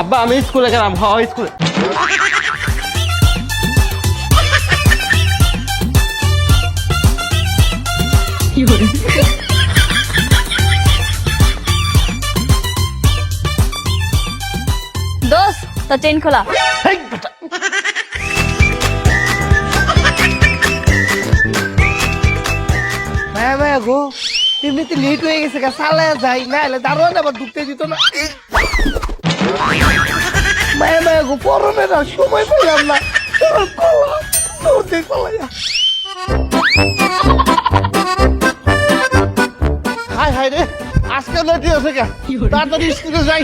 আব্বা আমি স্কুলে গেলাম হ স্কুলে। দোস্ত তো চেন খোলা। মায়া মায়া গো এমনিতে লেট হয়ে গেছে গা চালায় যাই না হলে দারোয়ান আবার ঢুকতে দিত না। মায়া গো সময় পেলাম না। দৌড়তে পালাইয়া হাই হাই রে আজকে লেট হয়েছে গা তাড়াতাড়ি স্কুলে যাই।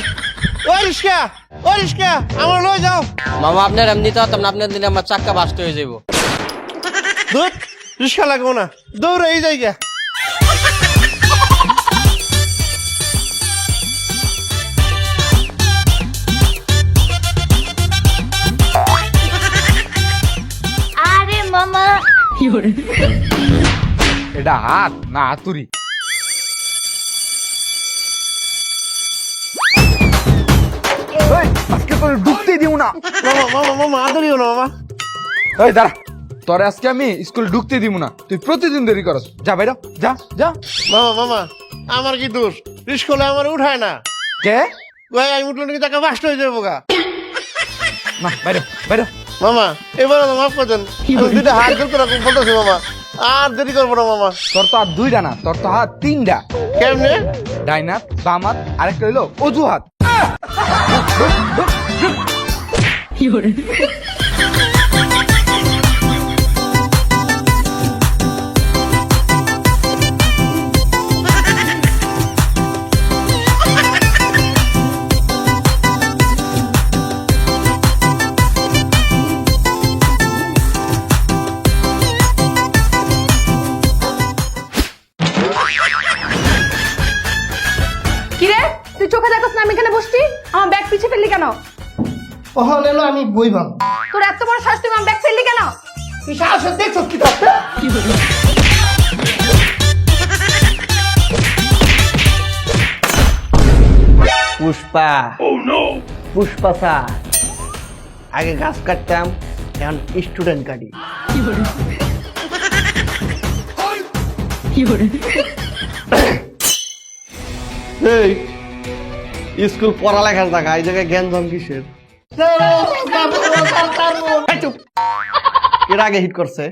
ও রিস্কা ও রিস্কা আমার লয়ে যাও। মামা আপনার এমনি তো আপনার দিনে আমার চাক্কা বাস্ট হয়ে যাব দূর রিস্কা লাগবো না। দৌড়ে এই জায়গা এটা হাত না হাতুরি আজকে তোর ঢুকতেই দিব না। মামা মামা মামা আদরিও না মামা। এই দাঁড়া। তোরে আজকে আমি স্কুলে ঢুকতে দিব না। তুই প্রতিদিন দেরি করস। যা বাইর যা যা। মামা মামা আমার কি দোষ? রিস্কলে আমার উঠায় না। কে? ভাই আমি উঠলে নাকি টাকা বাস্ট হয়ে যাব গা। না বাইর বাইর মামা এবার মাফ করে দেন। দুইটা হাত জোর করে বলতেছি মামা। আর দেরি করব না মামা। তোর তো হাত দুইটা না তোর তো হাত তিনটা কেমনে? ডাইনাত বাম হাত আরেকটা হইল অজু কেন? এলো আমি বইবাম তোর এত বড় শ্বাস তুই ব্যাগ ফেললি কেন? তুই দেখছ কি করতে পুষ্পা। পুষ্পা স্যার। আগে গাছ কাটতাম এখন স্টুডেন্ট কাটি। কি এই স্কুল পড়ালেখার জায়গা, এই জায়গায় জ্ঞান জম কিসের এর আগে হিট করছে।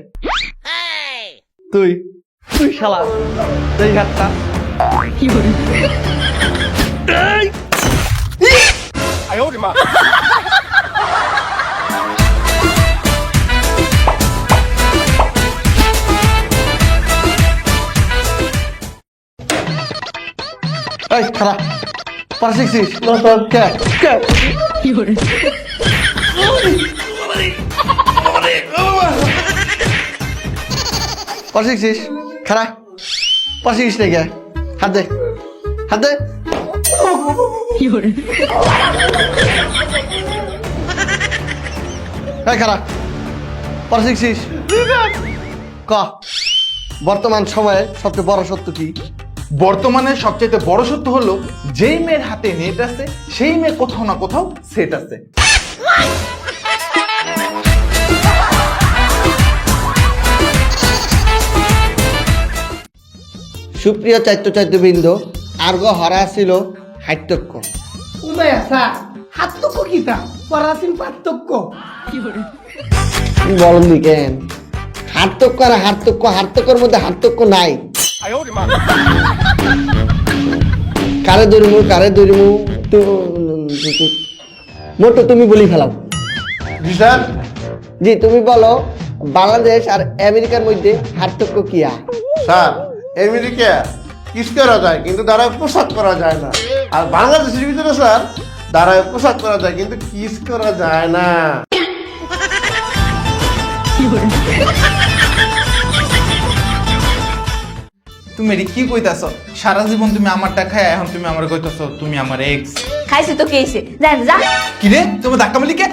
তুই তুই শালা তুই ঘাটটা এই খারা পাশ দেখছিস কে? কে? পাশ দেখছিস খারা পাশ দেখছিস নাকি হাত দে। হাত দে। এই খারা পাশ দেখছিস ক? বর্তমান সময়ে সবচেয়ে বড় সত্য কি? বর্তমানে সবচেয়ে বড় সত্য হলো যেই মেয়ের হাতে নেট আছে সেই মেয়ে কোথাও না কোথাও সেট আছে। সুপ্রিয় চাইত্য চাইত্যবৃন্দ আর্গ হরা ছিল হাইত্যক্য উদয় স্যার হাতটুকু কিতা? পরাধীন পার্থক্য। বলনি কেন? হার্তক্য আর হার্তক্য হার্তক্যর মধ্যে হার্তক্য নাই। কারে দৌড়িমু কারে দৌড়িমু তো মোটো তুমি বলি ফেলাও। জি তুমি বলো বাংলাদেশ আর আমেরিকার মধ্যে হার্তক্য কিয়া স্যার আমেরিকা কিস করা যায় কিন্তু দাঁড়ায় পোশাক করা যায় না। আর বাংলাদেশের ভিতরে স্যার দাঁড়ায় পোশাক করা যায় কিন্তু কিস করা যায় না। তুমি এটি কি কইতাছ? সারা জীবন তুমি আমারটা খায় এখন তুমি আমার কইতাছ তুমি আমার এক্স খাইছি তো কেছে যা যা। কি রে? তুমি ধাক্কা মালিকে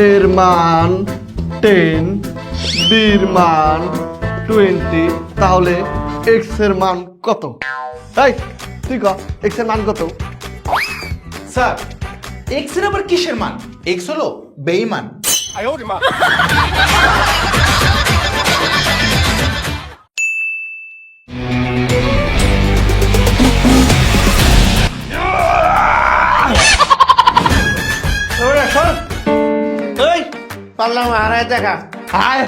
এর মান টেন বির মান টোয়েন্টি তাহলে এক্সের মান কত? এই তুই ক এক্সের মান কত? স্যার এক্সের আবার কিসের মান? এক্স হলো বেইমান। পারলাম হারায় দেখা। হায়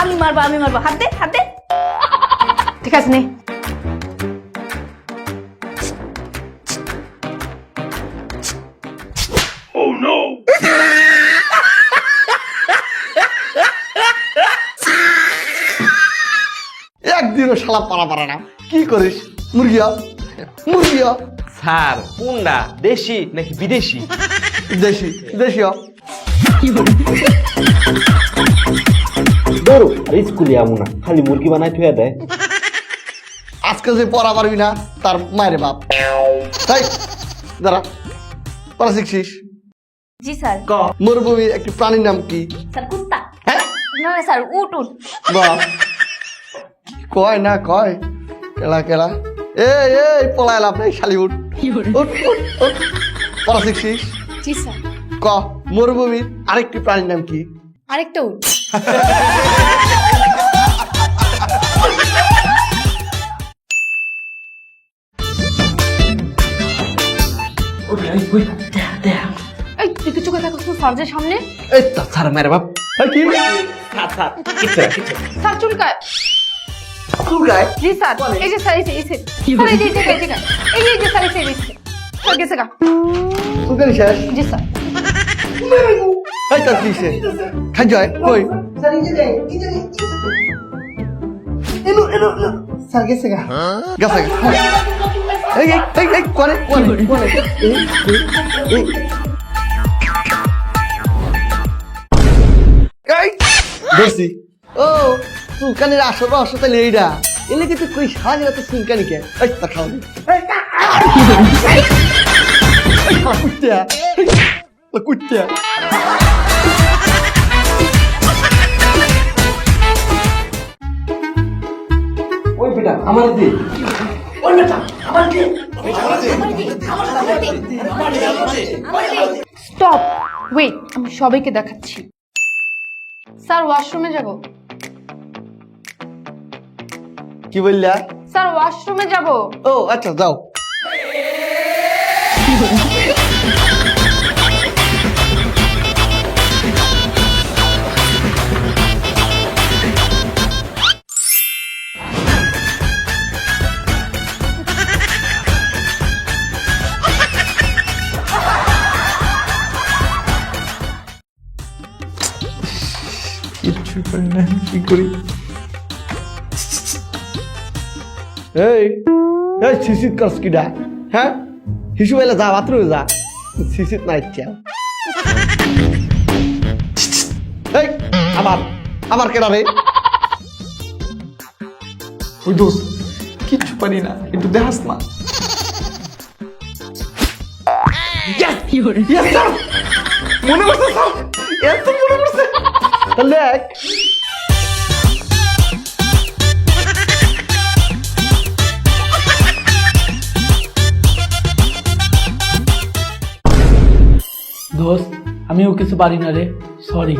আমি মারবো আমি মারবো। হাত হাত দে ঠিক আছে নে একদিনও শালা পারা পারে না। কি করিস? মুরগিয়া মুরগিয়া স্যার কোনটা? দেশি নাকি বিদেশি? দেশি দেশিয়া ধরো আর স্কুলে আমু না খালি মুরগি বানাই থুয়ে দেয়। আজকে যে পড়া পারবি না তার মায়ের বাপ। তাই? দাঁড়া পড়া শিখছিস? জি স্যার। ক? মরুভূমির একটি প্রাণীর নাম কি? স্যার কুত্তা। হ্যাঁ? না স্যার উট উট বাহ। কয় না কয়? কেলা কেলা। এই এই পলায় লাভ নেই শালি উঠ। উঠ, উঠ, উঠ। পড়া শিখছিস? জি স্যার। ক? মরুভূমির আরেকটি প্রাণীর নাম কি? আরেকটা উঠ এই তুই কি চোখে দেখো স্যারদের সামনে এই তো স্যার মেরে বাপ এই কি স্যার চুলকায় চুল গায় জি স্যার এই যে স্যার এই যে এই যে স্যার এই যে এই যে এই যে এই যে এই যে স্যার এই যে এই যে স্যার গেছে গা চুল গালি শেষ জি স্যার এই তোর কি সে খাই জয় কই স্যার গেছে গা গেছে এই এই এই এই কোনে কোনে কোনে এই, এই, এই। এই ধরছি ও চুলকানির আসল রহস্য তাহলে এইটা এলে কিন্তু কই সারা তো চুলকানি কে? এই তা খাও। দি কুত্তিয়া। কুত্তিয়া। ওই বেটা আমার দি স্টপ ওয়েট আমি সবাইকে দেখাচ্ছি। স্যার ওয়াশরুমে যাব। কি বললা? স্যার ওয়াশরুমে যাব। ও আচ্ছা যাও। পারি না কি করি? এই এই সিসিত করস কিডা? হ্যাঁ? হিসু বেলা যা বাথরুমে যা। সিসিত না ইচ্ছা এই আমার আমার কেডা রে? ওই দোস্ত কিচ্ছু পারি না একটু দেখাস না! মনে করছে এত মনে করছে তাহলে দেখ। দোস্ত আমিও কিছু পারি না রে। সরি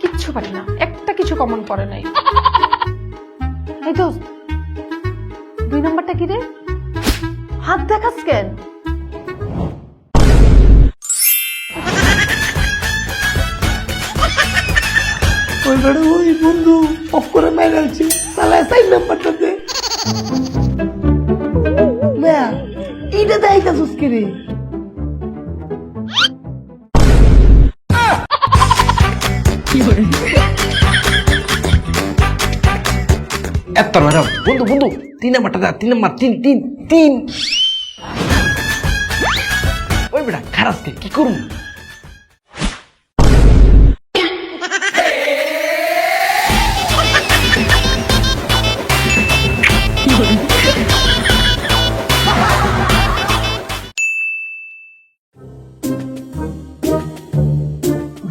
কিচ্ছু পারি না। একটা কিছু কমন করে নাই। এই দোস্ত দুই নাম্বারটা কি রে? হাত দেখাস কেন? ওই বেড়ে ওই বন্ধু অফ করে আছে নাম্বারটা দে। এইটা রে? এত ম্যাডাম বন্ধু বন্ধু তিন নাম্বারটা দা তিন নাম্বার তিন তিন তিন ওই বেটা খারাপ কি করুন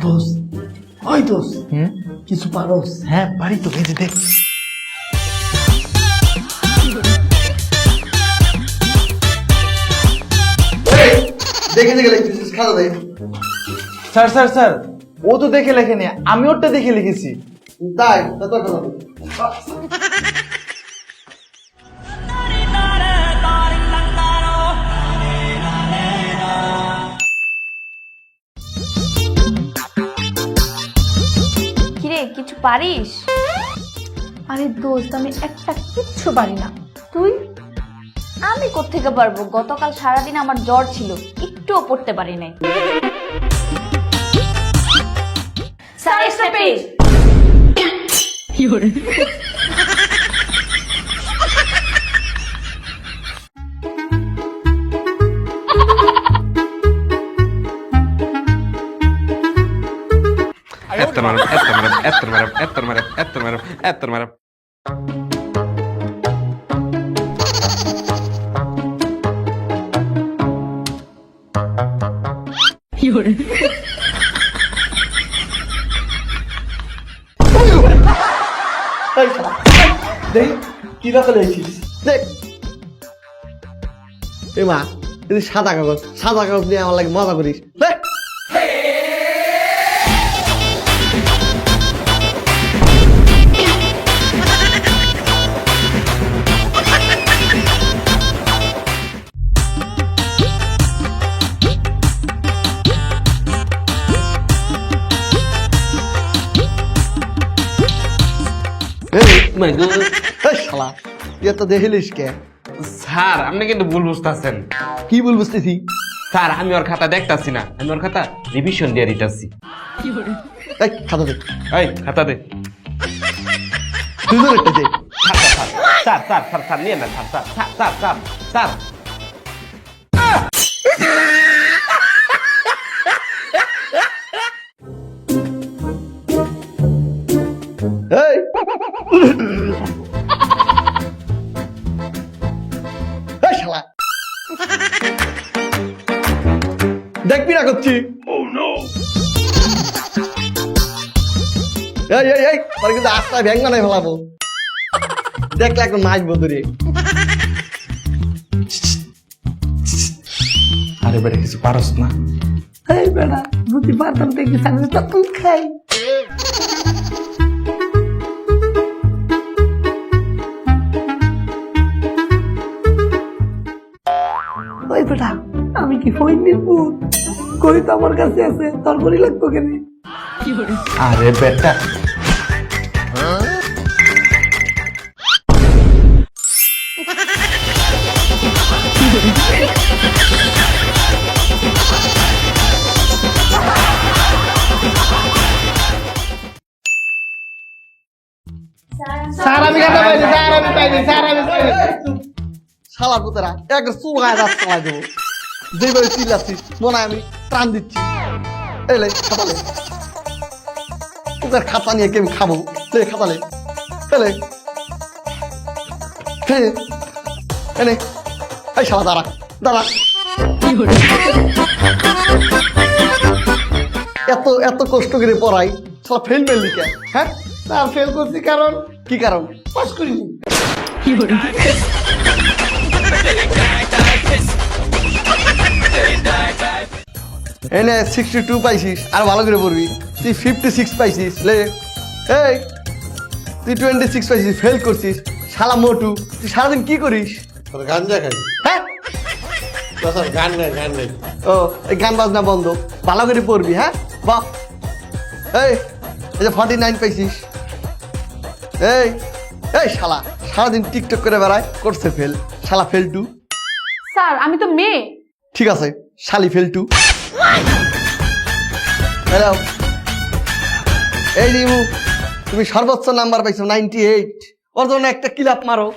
দোস্ত ওই কিছু পারোস হ্যাঁ বাড়ি তো ভেজে দেখ দেখে দেখে লিখতেছিস খাতা দেয় স্যার স্যার স্যার ও তো দেখে লেখেনি আমি ওরটা দেখে লিখেছি। তাই তা তোর কথা বল। কিরে কিছু পারিস? আরে দোস্ত আমি একটা কিচ্ছু পারি না। তুই? আমি কোত্থেকে পারব? গতকাল সারাদিন আমার জ্বর ছিল। একটুও পড়তে পারি নাই। স্যার এক্সট্রা পেজ এত ম্যাডাম এত ম্যাডাম এত ম্যাডাম এত ম্যাডাম এত ম্যাডাম এত ম্যাডাম তুই সাদা কাগজ সাদা কাগজ নিয়ে আমার লাগে মজা করিস। মাই গড এই শালা ইয়ে তো দেখিলিস কে? স্যার আপনি কিন্তু ভুল বুঝতেছেন। কি ভুল বুঝতেছি? স্যার আমি ওর খাতা দেখতাছি না। আমি ওর খাতা রিভিশন দিয়ে দিতেছি। এই খাতা দে। এই খাতা দে। তুই তো একটা দে। স্যার স্যার স্যার স্যার নিয়ে না sir sir sir sir sir. Sir দেখবি না করছি। এই এই এই পরে কিন্তু আস্তায় ভ্যাং বানাই ফেলাবো। দেখলে এখন নাচবো দূরে। আরে বেটা কিছু পারস না। এই বেড়া যদি পারতাম দেখি সামনে তো তুই খাই। আমি কি হই নির্বু কই তো আমার কাছে আছে তোর করি লাগতো কেন? আরে বেটা। স্যার আমি খাতা পাইনি স্যার আমি পাইনি স্যার আমি পাইনি শালা পুতেরা এক চুল গায়ে চালাই দেবো। যেভাবে চিল্লাচ্ছিস, মনে হয় আমি দিচ্ছি। এলে খাতালে। খাতা নিয়ে কেমন খাব? খাতালে। এলে এনে এই দাঁড়া দাঁড়া। এত এত কষ্ট করে পড়াই, শালা ফেল মেললি কে হ্যাঁ? ফেল করছি কারণ? কি কারণ? পাস করিনি। এনে সিক্সটি টু পাইছিস আর ভালো করে পড়বি। তুই ফিফটি সিক্স পাইছিস লে। এই তুই টোয়েন্টি সিক্স পাইছিস ফেল করছিস। শালা মোটু তুই সারাদিন কি করিস? তোর গাঞ্জা খাই হ্যাঁ? স্যার গান গাই গান গাই ও এই গান বাজনা বন্ধ। ভালো করে পড়বি হ্যাঁ? বাহ। এই এই যে ফর্টি নাইন পাইছিস। এই এই শালা সারাদিন টিকটক করে বেড়ায় করছে ফেল শালা ফেল টু স্যার আমি তো মেয়ে। ঠিক আছে শালি ফেল টু হ্যালো এই রিমু তুমি সর্বোচ্চ নাম্বার পাইছো নাইনটি এইট ওর জন্য একটা কিলাপ মারো।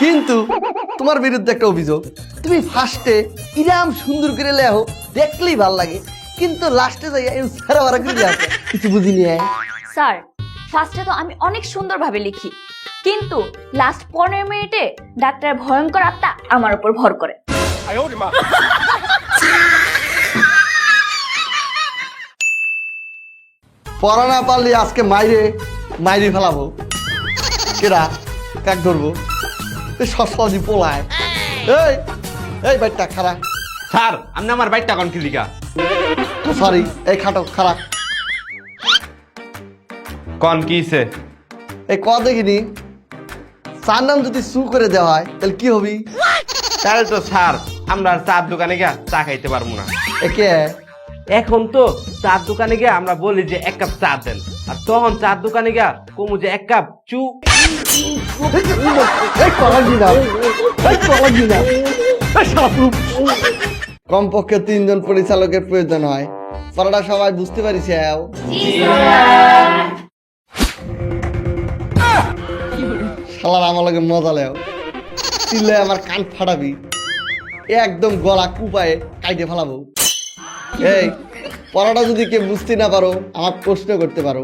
কিন্তু তোমার বিরুদ্ধে একটা অভিযোগ। তুমি ফার্স্টে ইরাম সুন্দর করে লেহো দেখলেই ভালো লাগে। কিন্তু লাস্টে যাই সারা বারা করে দেওয়া আছে। কিছু বুঝিনি স্যার ফার্স্টে তো আমি অনেক সুন্দরভাবে লিখি। কিন্তু লাস্ট পনেরো মিনিটে ডাক্তার ভয়ঙ্কর আত্মা আমার উপর ভর করে। পড়া না পারলে আজকে মাইরে মাইরে ফেলাবো। কেরা কাক ধরবো? এই পোলায়। এই এই বাইকটা খারাপ স্যার আপনি আমার বাইকটা কোন কিলিকা সরি এই খাটো খারাপ কন কিছে এই ক দেখিনি। চার নাম যদি সু করে দেওয়া হয় তাহলে কি হবি? তাহলে তো স্যার আমরা চার দোকানে গিয়া চা খাইতে পারব না। একে এখন তো চার দোকানে গিয়া আমরা বলি যে এক কাপ চা দেন। আর তখন চার দোকানে গিয়া কমু যে এক কাপ চু কমপক্ষে তিনজন পরিচালকের প্রয়োজন হয়। পড়াটা সবাই বুঝতে পারিস আমার লগে মজা লেও। চিল্লে আমার কান ফাটাবি। একদম গলা কুপায়ে কাইটে ফেলাবো। এই পড়াটা যদি কেউ বুঝতে না পারো আমার প্রশ্ন করতে পারো।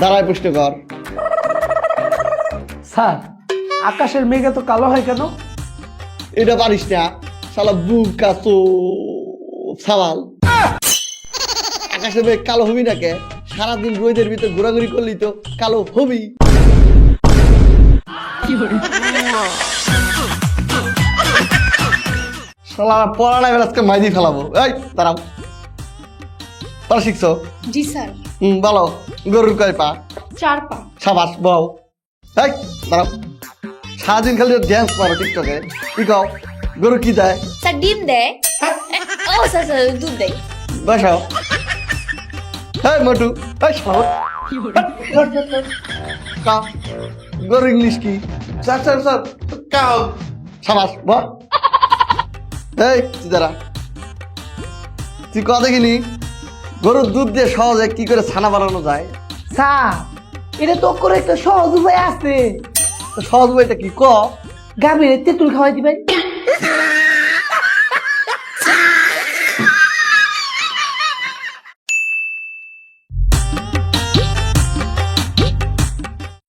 দাঁড়ায় প্রশ্ন কর। স্যার আকাশের মেঘে তো কালো হয় কেন? এটা পারিস না। শালা বুক কাতো সাওয়াল আকাশের মেঘ কালো হবি না কে? সারাদিন রোদের ভিতর ঘোরাঘুরি করলি তো কালো হবি। শালা পড়াটা এবার আজকে মাইদি ফেলাবো। এই দাঁড়াও। পড়া শিখছো? জি স্যার। হুম বলো গরুর কয় পা? চার পা। সাবাস বউ। এই দাঁড়াও। সারাদিন খালি ড্যান্স করো টিকটকে কি কও? গরু কি দেয়? স্যার ডিম দেয়। ও স্যার স্যার দুধ দেয়। বসাও। হ্যাঁ মোটু। এই শালা কাও। গরু ইংলিশ কি? স্যার স্যার স্যার কাউ সাবাস ব এই তুই দাঁড়া। তুই ক দেখিনি? গরুর দুধ দিয়ে সহজে কি করে ছানা বানানো যায়? এটা তো করে একটা সহজ উপায় আছে। তো সহজ বইটা কি? ক? গাভীর তেঁতুল খাওয়াই দিবেন।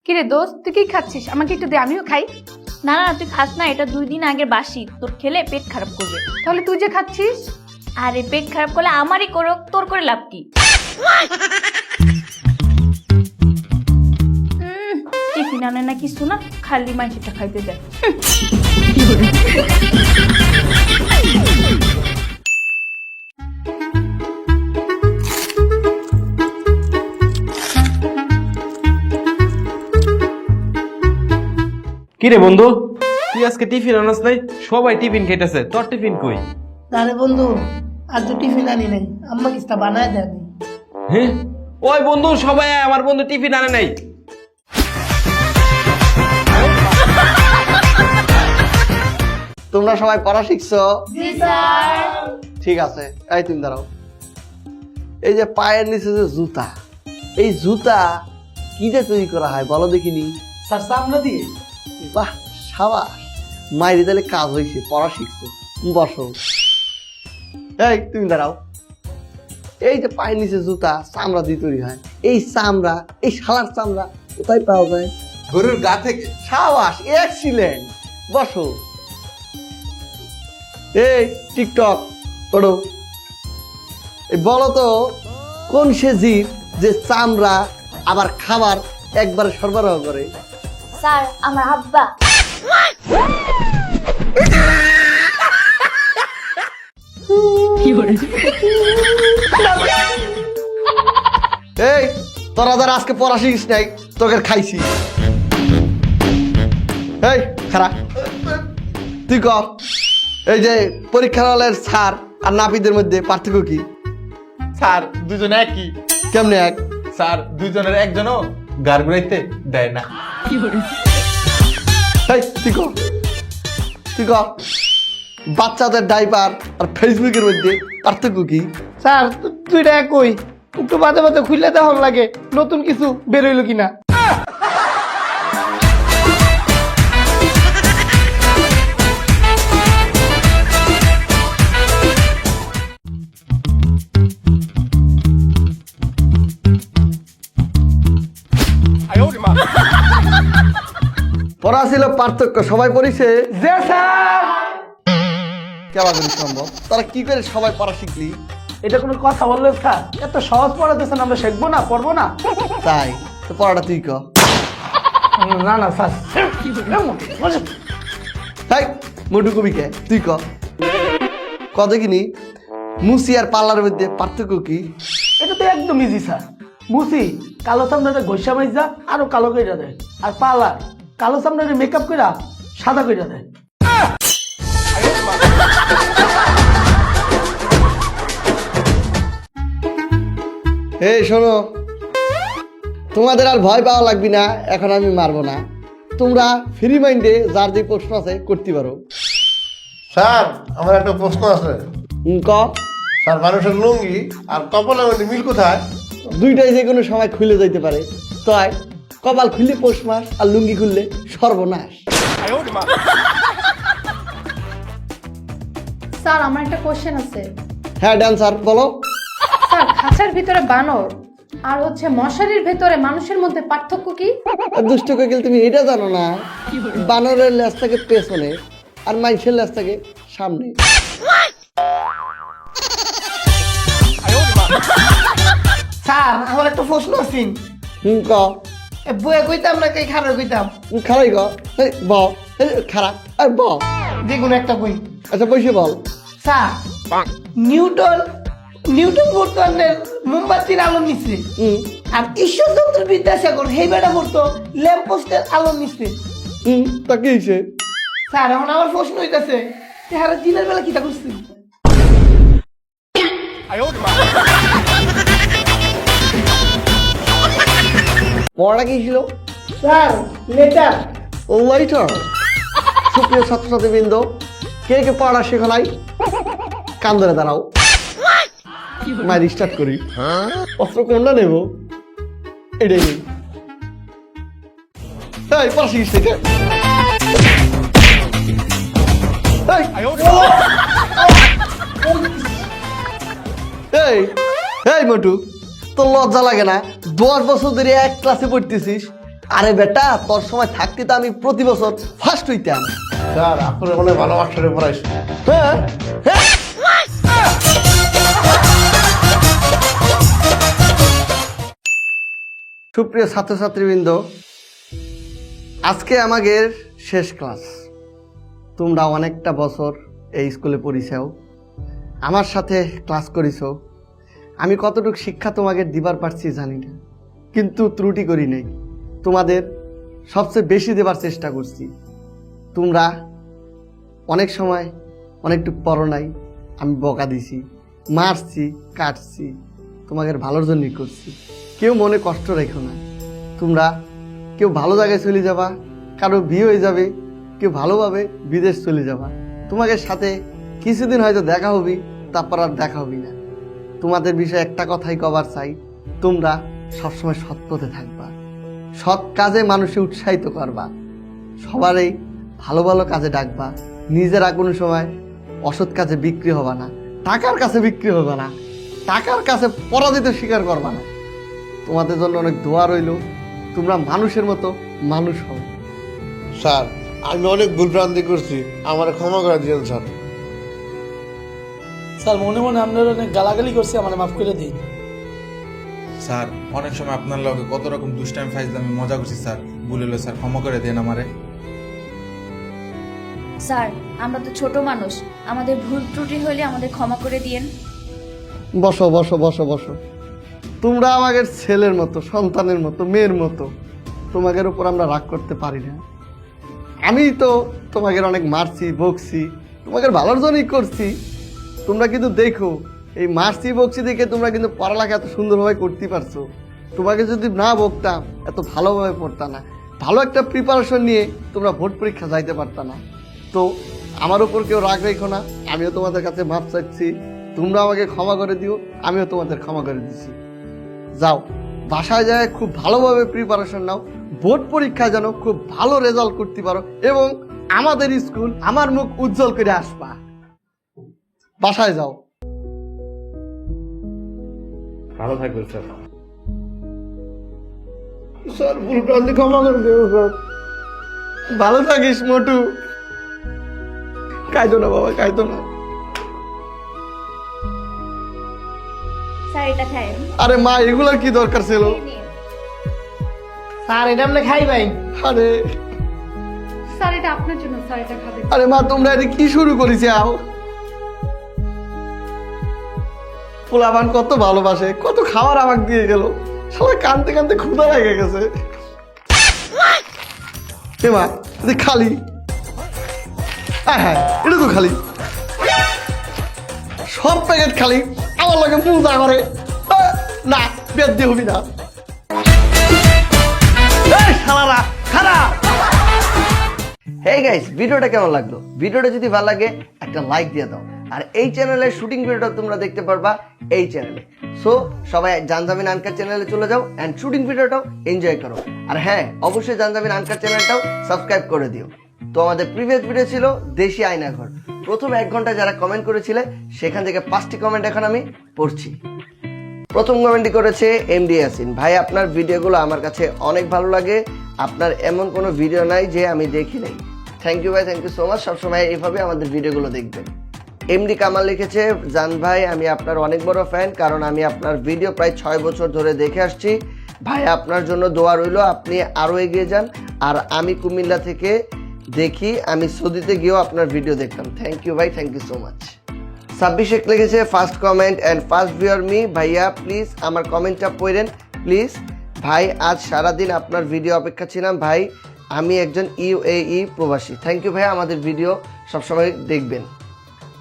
কিরে দোস্ত তুই কি খাচ্ছিস? আমাকে একটু দে আমিও খাই। না না তুই খাস না এটা দুই দিন আগে বাসি। তোর খেলে পেট খারাপ করবে। তাহলে তুই যে খাচ্ছিস? আরে পেট খারাপ করলে আমারই করুক তোর করে লাভ কি? টিফিন আনে না কিছু না খালি মাংসটা খাইতে যায় কি রে বন্ধু? তুই আজকে টিফিন আনাস নাই? সবাই টিফিন খেতেছে তোর টিফিন কই? আরে বন্ধু আজ তো টিফিন আনি নাই। আম্মা কিস্তা বানায় দেয় হ্যাঁ ওই বন্ধু সবাই আয়, আমার বন্ধু টিফিন আনে নাই। তোমরা সবাই পড়া শিখছো? ঠিক আছে এই তুমি দাঁড়াও। এই যে পায়ের নিচে যে জুতা এই জুতা কি যে তৈরি করা হয় বলো দেখিনি? স্যার সামনে দিয়ে? বাহ সাবাস মাইরে তাহলে কাজ হয়েছে পড়া শিখছো। বসো। এই, তুমি দাঁড়াও। এই যে পায়ের নিচে জুতা, চামড়া দিয়ে তৈরি হয়। এই চামড়া, এই শালার চামড়া, কোথায় পাওয়া যায়? গরুর গা থেকে সাবাস এক্সিলেন্ট বসো। এই, টিকটক এই বলো তো, কোন সে জীব যে চামড়া আবার খাবার একবারে সরবরাহ করে? স্যার আমার আব্বা। এই তোরা যারা আজকে পড়া শিখিস নাই তোকে খাইছি। এই খারা। তুই ক এই যে পরীক্ষা হলের ছাড় আর নাপিদের মধ্যে পার্থক্য কি? স্যার দুজনে একই। কেমনে এক? স্যার দুজনের একজনও গার ঘুরাইতে দেয় না। এই তুই কর তুই কর বাচ্চাদের ডাইপার আর ফেসবুকের মধ্যে পার্থক্য কি? স্যার দুইটা একই একটু মাঝে মাঝে খুললে তখন লাগে। নতুন কিছু বেরোইলো কিনা? পড়া ছিল পার্থক্য সবাই পড়িছে? যে স্যার। কেমন করি সম্ভব? তারা কি করে সবাই পড়া শিখলি? এটা কোনো কথা বললেন স্যার? এত সহজ পড়াতেছেন আমরা শিখব না পড়ব না। তাই তো পড়াটা তুই কর। না না স্যার। তাই মোটু কবিকে তুই ক কত কিনি মুসি আর পাল্লার মধ্যে পার্থক্য কি? এটা তো একদম ইজি স্যার। মুসি কালো সামনে ঘষা মাইজা আরও কালো কইরা দেয়। আর পালা কালো সামনে মেকআপ কইরা সাদা কইরা দেয়। এই শোনো। তোমাদের আর ভয় পাওয়া লাগবে না এখন আমি মারবো না। তোমরা ফ্রি মাইন্ডে যার যে প্রশ্ন আছে করতে পারো। স্যার আমার একটা প্রশ্ন আছে। ক? স্যার মানুষের লুঙ্গি আর কপালের মধ্যে মিল কোথায়? দুইটাই যে কোনো সময় খুলে যাইতে পারে। তাই কপাল খুললে পৌষ মাস আর লুঙ্গি খুললে সর্বনাশ। স্যার আমার একটা কোশ্চেন আছে। হ্যাঁ ড্যান্সার বলো। স্যার খাঁচার ভিতরে বানর আর হচ্ছে মশারির ভেতরে মানুষের মধ্যে পার্থক্য কি? দুষ্ট কোকিল তুমি এটা জানো না? বানরের লেজ থাকে পেছনে আর মাইসের লেজ থাকে সামনে। স্যার আমার একটা প্রশ্ন আছে। হুম ক। বইয়ে কইতাম না কে খারাপ কইতাম। খারাই এই, ব এই, খারাপ। আর ব দেখুন একটা বই। আচ্ছা বসে বল। স্যার নিউটন নিউটন বর্তমানের মোমবাতির আলো হুম। আর ঈশ্বরচন্দ্র বিদ্যাসাগর সেই বেটা পড়তো ল্যাম্প পোস্টের আলো নিচ্ছে হুম তা কি হয়েছে স্যার এখন আমার প্রশ্ন হইতাছে তেহারা দিনের বেলা কিটা করছি? পড়াটা কি ছিল? স্যার লেটার ও লাইটার সুপ্রিয় ছাত্রছাত্রী বৃন্দ কে কে পড়া শেখো নাই কান ধরে দাঁড়াও। মায়ের স্টার্ট করি। অস্ত্র কোনটা নেব? এটাই এই পড়া শিখিস থেকে এই এই মোটু। তোর লজ্জা লাগে না। দশ বছর ধরে এক ক্লাসে পড়তেছিস। আরে বেটা তোর সময় থাকতে তো আমি প্রতি বছর ফার্স্ট হইতাম। স্যার আপনার মনে ভালো মাস্টারে পড়াইছে। হ্যাঁ? হ্যাঁ সুপ্রিয় ছাত্রছাত্রীবৃন্দ আজকে আমাদের শেষ ক্লাস তোমরা অনেকটা বছর এই স্কুলে পড়িছাও। আমার সাথে ক্লাস করিছ। আমি কতটুকু শিক্ষা তোমাকে দিবার পারছি জানি না। কিন্তু ত্রুটি করি নাই। তোমাদের সবচেয়ে বেশি দেবার চেষ্টা করছি। তোমরা অনেক সময় অনেকটুক পড়ো নাই, আমি বকা দিছি, মারছি, কাটছি, তোমাদের ভালোর জন্যই করছি। কেউ মনে কষ্ট রেখো না। তোমরা কেউ ভালো জায়গায় চলে যাবা, কারও বিয়ে হয়ে যাবে, কেউ ভালোভাবে বিদেশ চলে যাবা। তোমাদের সাথে কিছুদিন হয়তো দেখা হবি, তারপর আর দেখা হবি না। তোমাদের বিষয়ে একটা কথাই কবার চাই, তোমরা সবসময় সৎ পথে থাকবা। সৎ কাজে মানুষে উৎসাহিত করবা। সবারই ভালো ভালো কাজে ডাকবা। নিজেরা কোনো সময় অসৎ কাজে বিক্রি হবা না। টাকার কাছে বিক্রি হবে না। টাকার কাছে পরাজিত স্বীকার করবা না। তোমাদের জন্য অনেক দোয়া রইল। তোমরা মানুষের মতো মানুষ হও। স্যার, আমি অনেক ভুলভ্রান্তি করছি। আমার ক্ষমা করে দিয়েন, স্যার। স্যার মনে মনে আপনার অনেক গালাগালি করছি আমার মাফ করে দিন। স্যার অনেক সময় আপনার লগে কত রকম দুষ্টামি ফাইজলামি মজা করছি স্যার। ভুলে হলো স্যার ক্ষমা করে দেন আমারে। স্যার আমরা তো ছোট মানুষ। আমাদের ভুল ত্রুটি হলে আমাদের ক্ষমা করে দিয়েন। বসো বসো বসো বসো। তোমরা আমাদের ছেলের মতো সন্তানের মতো মেয়ের মতো তোমাদের উপর আমরা রাগ করতে পারি না। আমি তো তোমাদের অনেক মারছি বকছি তোমাদের ভালোর জন্যই করছি। তোমরা কিন্তু দেখো, এই মার্সি বকছি দেখে তোমরা কিন্তু পড়ালেখা এত সুন্দরভাবে করতে পারছ। তোমাকে যদি না বকতাম এত ভালোভাবে পড়তা না। ভালো একটা প্রিপারেশন নিয়ে তোমরা ভোট পরীক্ষা যাইতে পারতা না। তো আমার উপর কেউ রাগ রেখো না, আমিও তোমাদের কাছে মাপ চাচ্ছি। তোমরা আমাকে ক্ষমা করে দিও, আমিও তোমাদের ক্ষমা করে দিচ্ছি। যাও, বাসায় যায় খুব ভালোভাবে প্রিপারেশন নাও। বোর্ড পরীক্ষা যেন খুব ভালো রেজাল্ট করতে পারো এবং আমাদের স্কুল আমার মুখ উজ্জ্বল করে আসবা। বাসায় যাও। ভালো থাকবেন স্যার। স্যার ভুল প্রান্তি ক্ষমা করে দেবো স্যার। ভালো থাকিস মোটু। কাইতো না বাবা কাইতো না। স্যার এটা খাই আরে মা এগুলোর কি দরকার ছিল? স্যার এটা আপনি খাই ভাই আরে। স্যার এটা আপনার জন্য স্যার এটা খাবেন। আরে মা তোমরা এটা কি শুরু করেছে? আও পোলাবান কত ভালোবাসে, কত খাবার আমাকে দিয়ে গেল। সবাই কানতে কানতে ক্ষুধা লেগে গেছে। এ মা এটা খালি। হ্যাঁ হ্যাঁ এটা তো খালি। সব প্যাকেট খালি, আমার লাগে পূজা করে। না, বেদ দিয়ে হবি না। শালারা খারাপ হেই গাইস ভিডিওটা কেমন লাগল? ভিডিওটা যদি ভালো লাগে, একটা লাইক দিয়ে দাও। আর এই চ্যানেলের শুটিং ভিডিওটা তোমরা দেখতে পারবা এই চ্যানেলে সো সবাই জানজামিন আনকার চ্যানেলে চলে যাও অ্যান্ড শুটিং ভিডিওটাও এনজয় করো। আর হ্যাঁ অবশ্যই জানজামিন আনকার চ্যানেলটাও সাবস্ক্রাইব করে দিও। তো আমাদের প্রিভিয়াস ভিডিও ছিল দেশি আয়নাঘর প্রথম এক ঘণ্টা যারা কমেন্ট করেছিলে, সেখান থেকে পাঁচটি কমেন্ট এখন আমি পড়ছি। প্রথম কমেন্টটি করেছে এমডি ইয়াসিন ভাই, আপনার ভিডিওগুলো আমার কাছে অনেক ভালো লাগে। আপনার এমন কোনো ভিডিও নাই যে আমি দেখি নাই। থ্যাংক ইউ ভাই থ্যাংক ইউ সো মাচ সবসময় এইভাবে আমাদের ভিডিওগুলো দেখবেন। এমডি কামাল লিখেছে, জান ভাই, আমি আপনার অনেক বড় ফ্যান কারণ আমি আপনার ভিডিও প্রায় ছয় বছর ধরে দেখে আসছি। ভাই, আপনার জন্য দোয়া রইল, আপনি আরও এগিয়ে যান। আর আমি কুমিল্লা থেকে দেখি, আমি সৌদিতে গিয়েও আপনার ভিডিও দেখতাম। থ্যাংক ইউ ভাই thank you so much Sabbir Sheikh লিখেছে first comment and first viewer me ভাইয়া প্লিজ আমার কমেন্টটা পড়েন প্লিজ ভাই, আজ সারাদিন আপনার ভিডিও অপেক্ষা ছিলাম। ভাই, আমি একজন ইউএই প্রবাসী। থ্যাংক ইউ ভাইয়া, আমাদের ভিডিও সবসময় দেখবেন।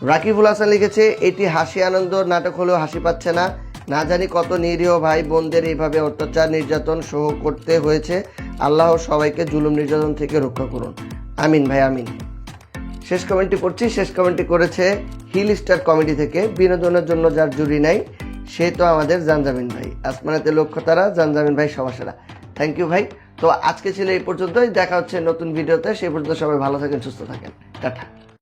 রাকিবুল হাসান লিখেছে, এটি হাসি আনন্দ, নাটক হলেও হাসি পাচ্ছে না। না জানি কত নিরীহ ভাই বোনদের এইভাবে অত্যাচার, নির্যাতন সহ করতে হয়েছে। আল্লাহ সবাইকে জুলুম নির্যাতন থেকে রক্ষা করুন। আমিন ভাই, আমিন। শেষ কমেন্টটি পড়ছি। শেষ কমেন্টটি করেছে হিল স্টার কমেডি থেকে। বিনোদনের জন্য যার জুড়ি নাই, সে তো আমাদের জানজামিন ভাই। আসমানাতে লক্ষ্য তারা, জানজামিন ভাই সবার সবাসেরা থ্যাংক ইউ ভাই। তো আজকে ছিল এই পর্যন্তই। দেখা হচ্ছে নতুন ভিডিওতে। সেই পর্যন্ত সবাই ভালো থাকেন, সুস্থ থাকেন। টাটা।